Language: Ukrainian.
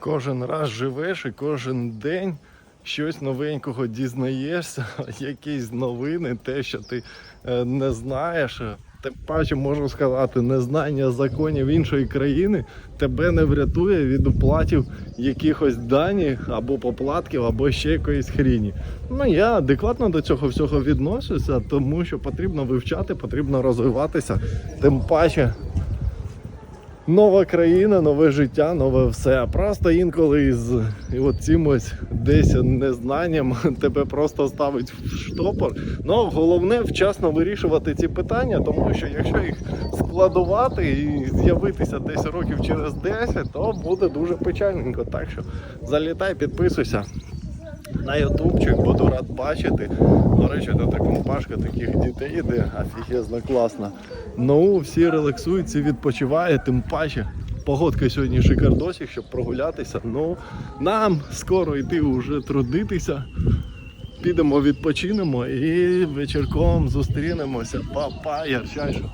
Кожен раз живеш і кожен день щось новенького дізнаєшся, якісь новини, те, що ти е, не знаєш. Тим паче можу сказати, незнання законів іншої країни тебе не врятує від оплатів якихось даних або поплатків, або ще якоїсь хріні. Ну я адекватно до цього всього відношуся, тому що потрібно вивчати, потрібно розвиватися. Тим паче нова країна, нове життя, нове все. Просто інколи з цим ось десь незнанням тебе просто ставить в штопор. Ну головне вчасно вирішувати ці питання, тому що якщо їх складувати і з'явитися десь років через 10, то буде дуже печальненько. Так що залітай, підписуйся. На ютубчик буду рад бачити. До речі, до компашка таких дітей іде офігезно класно. Ну, всі релаксують, всі відпочивають, тим паче. Погодка сьогодні шикардосик, щоб прогулятися. Ну, нам скоро йти вже трудитися. Підемо відпочинемо і вечірком зустрінемося. Па-па, ярчайше.